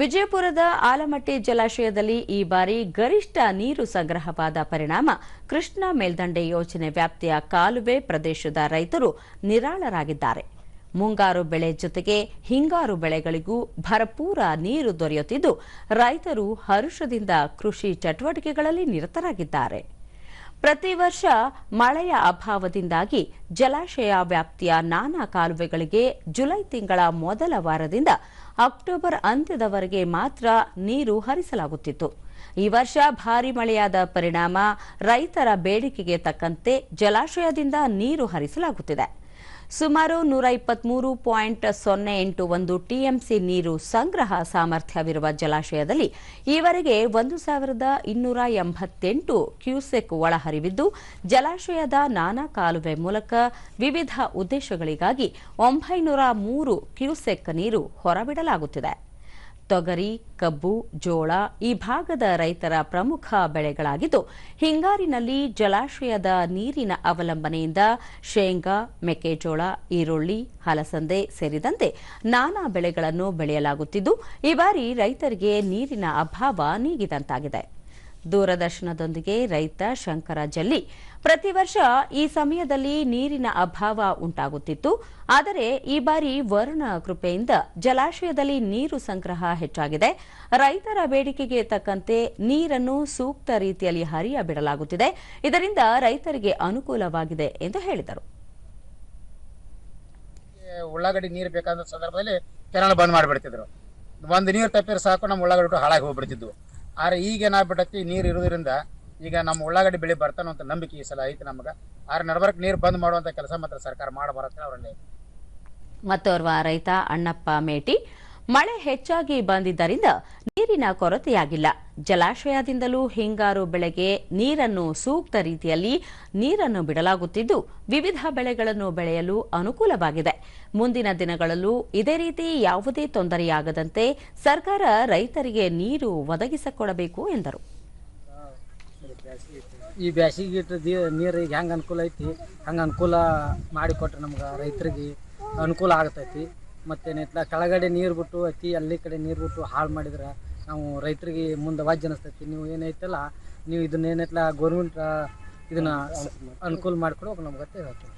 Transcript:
ವಿಜಯಪುರದ ಆಲಮಟ್ಟಿ ಜಲಾಶಯದಲ್ಲಿ ಈ ಬಾರಿ ಗರಿಷ್ಠ ನೀರು ಸಂಗ್ರಹವಾದ ಪರಿಣಾಮ ಕೃಷ್ಣಾ ಮೇಲ್ದಂಡೆ ಯೋಜನೆ ವ್ಯಾಪ್ತಿಯ ಕಾಲುವೆ ಪ್ರದೇಶದ ರೈತರು ನಿರಾಳರಾಗಿದ್ದಾರೆ. ಮುಂಗಾರು ಬೆಳೆ ಜೊತೆಗೆ ಹಿಂಗಾರು ಬೆಳೆಗಳಿಗೂ ಭರಪೂರ ನೀರು ದೊರೆಯುತ್ತಿದ್ದು, ರೈತರು ಹರುಷದಿಂದ ಕೃಷಿ ಚಟುವಟಿಕೆಗಳಲ್ಲಿ ನಿರತರಾಗಿದ್ದಾರೆ. ಪ್ರತಿ ವರ್ಷ ಮಳೆಯ ಅಭಾವದಿಂದಾಗಿ ಜಲಾಶಯ ವ್ಯಾಪ್ತಿಯ ನಾನಾ ಕಾಲುವೆಗಳಿಗೆ ಜುಲೈ ತಿಂಗಳ ಮೊದಲ ವಾರದಿಂದ ಅಕ್ಟೋಬರ್ ಅಂತ್ಯದವರೆಗೆ ಮಾತ್ರ ನೀರು ಹರಿಸಲಾಗುತ್ತಿತ್ತು. ಈ ವರ್ಷ ಭಾರಿ ಮಳೆಯಾದ ಪರಿಣಾಮ ರೈತರ ಬೇಡಿಕೆಗೆ ತಕ್ಕಂತೆ ಜಲಾಶಯದಿಂದ ನೀರು ಹರಿಸಲಾಗುತ್ತಿದೆ. ಸುಮಾರು ನೂರ ಇಪ್ಪತ್ಮೂರು ಪಾಯಿಂಟ್ ಸೊನ್ನೆ ಎಂಟು ಒಂದು ಟಿಎಂಸಿ ನೀರು ಸಂಗ್ರಹ ಸಾಮರ್ಥ್ಯವಿರುವ ಜಲಾಶಯದಲ್ಲಿ ಈವರೆಗೆ ಒಂದು ಸಾವಿರದ ಇನ್ನೂರ ಎಂಬತ್ತೆಂಟು ಕ್ಯೂಸೆಕ್ ಒಳಹರಿವಿದ್ದು, ಜಲಾಶಯದ ನಾನಾ ಕಾಲುವೆ ಮೂಲಕ ವಿವಿಧ ಉದ್ದೇಶಗಳಿಗಾಗಿ ಒಂಬೈನೂರ ಮೂರು ಕ್ಯೂಸೆಕ್ ನೀರು ಹೊರಬಿಡಲಾಗುತ್ತಿದೆ. ತೊಗರಿ, ಕಬ್ಬು, ಜೋಳ ಈ ಭಾಗದ ರೈತರ ಪ್ರಮುಖ ಬೆಳೆಗಳಾಗಿದ್ದು, ಹಿಂಗಾರಿನಲ್ಲಿ ಜಲಾಶಯದ ನೀರಿನ ಅವಲಂಬನೆಯಿಂದ ಶೇಂಗಾ, ಮೆಕ್ಕೆಜೋಳ, ಈರುಳ್ಳಿ, ಹಲಸಂದೆ ಸೇರಿದಂತೆ ನಾನಾ ಬೆಳೆಗಳನ್ನು ಬೆಳೆಯಲಾಗುತ್ತಿದ್ದು, ಈ ಬಾರಿ ರೈತರಿಗೆ ನೀರಿನ ಅಭಾವ ನೀಗಿದಂತಾಗಿದೆ. ದೂರದರ್ಶನದೊಂದಿಗೆ ರೈತ ಶಂಕರ ಜಲ್ಲಿ. ಪ್ರತಿ ವರ್ಷ ಈ ಸಮಯದಲ್ಲಿ ನೀರಿನ ಅಭಾವ ಉಂಟಾಗುತ್ತಿತ್ತು. ಆದರೆ ಈ ಬಾರಿ ವರುಣ ಕೃಪೆಯಿಂದ ಜಲಾಶಯದಲ್ಲಿ ನೀರು ಸಂಗ್ರಹ ಹೆಚ್ಚಾಗಿದೆ. ರೈತರ ಬೇಡಿಕೆಗೆ ತಕ್ಕಂತೆ ನೀರನ್ನು ಸೂಕ್ತ ರೀತಿಯಲ್ಲಿ ಹರಿಯ ಬಿಡಲಾಗುತ್ತಿದೆ ಇದರಿಂದ ರೈತರಿಗೆ ಅನುಕೂಲವಾಗಿದೆ ಎಂದು ಹೇಳಿದರು. ಉಳ್ಳಾಗಡ್ಡಿ ನೀರು ಬೇಕಾದ ಸಂದರ್ಭದಲ್ಲಿ ಕೆನಾಲ್ ಬಂದ್ ಮಾಡಿಬಿಡ್ತಿದ್ರು. ಒಂದು ನೀರು ತಪ್ಪಿದ್ರೆ ಸಾಕು, ನಮ್ಮ ಉಳ್ಳಾಗಡ್ಡೆ ಹಾಳಾಗಿ ಹೋಗ್ಬಿಡ್ತಿದ್ವು. ಆದ್ರೆ ಈಗ ಏನಾಗ್ಬಿಟ್ಟತಿ ನೀರು ಇರೋದ್ರಿಂದ ಈಗ ನಮ್ಮ ಉಳ್ಳಾಗಡ್ಡಿ ಬೆಳೆ ಬರ್ತಾನೋ ಅಂತ ನಂಬಿಕೆ ಈ ಸಲ ಐತೆ ನಮಗೆ. ಆದ್ರೆ ನಡಬರ್ಕ್ ನೀರು ಬಂದ್ ಮಾಡುವಂಥ ಕೆಲಸ ಮಾತ್ರ ಸರ್ಕಾರ ಮಾಡಬಾರತ್ತೆ ಅವರಲ್ಲಿ ಮತ್ತೋರ್ವ ರೈತ ಅಣ್ಣಪ್ಪ ಮೇಟಿ ಮಳೆ ಹೆಚ್ಚಾಗಿ ಬಂದಿದ್ದರಿಂದ ನೀರಿನ ಕೊರತೆಯಾಗಿಲ್ಲ. ಜಲಾಶಯದಿಂದಲೂ ಹಿಂಗಾರು ಬೆಳೆಗೆ ನೀರನ್ನು ಸೂಕ್ತ ರೀತಿಯಲ್ಲಿ ನೀರನ್ನು ಬಿಡಲಾಗುತ್ತಿದ್ದು, ವಿವಿಧ ಬೆಳೆಗಳನ್ನು ಬೆಳೆಯಲು ಅನುಕೂಲವಾಗಿದೆ. ಮುಂದಿನ ದಿನಗಳಲ್ಲೂ ಇದೇ ರೀತಿ ಯಾವುದೇ ತೊಂದರೆಯಾಗದಂತೆ ಸರ್ಕಾರ ರೈತರಿಗೆ ನೀರು ಒದಗಿಸಿಕೊಡಬೇಕು ಎಂದರು. ಈ ಬ್ಯಾಸಿಗೆ ಇಟ್ಟು ನೀರು ಈಗ ಹೆಂಗೆ ಅನುಕೂಲ ಐತಿ? ಹಂಗೆ ಅನುಕೂಲ ಮಾಡಿಕೊಟ್ರೆ ನಮ್ಗೆ ರೈತರಿಗೆ ಅನುಕೂಲ ಆಗ್ತೈತಿ. ಮತ್ತೇನೈತಲ್ಲ ಕೆಳಗಡೆ ನೀರು ಬಿಟ್ಟು ಅತಿ ಅಲ್ಲಿ ಕಡೆ ನೀರು ಬಿಟ್ಟು ಹಾಳು ಮಾಡಿದ್ರೆ ನಾವು ರೈತರಿಗೆ ಮುಂದೆ ವಾಜ್ಯ ಅನಿಸ್ತೈತಿ. ನೀವು ಏನೈತಲ್ಲ ನೀವು ಇದನ್ನ ಏನೈತಲ್ಲ ಗೌರ್ಮೆಂಟ್ ಇದನ್ನ ಅನುಕೂಲ ಮಾಡಿಕೊಡ್ಬೇಕು ನಮ್ಗೆ ಹೇಳ್ತೀವಿ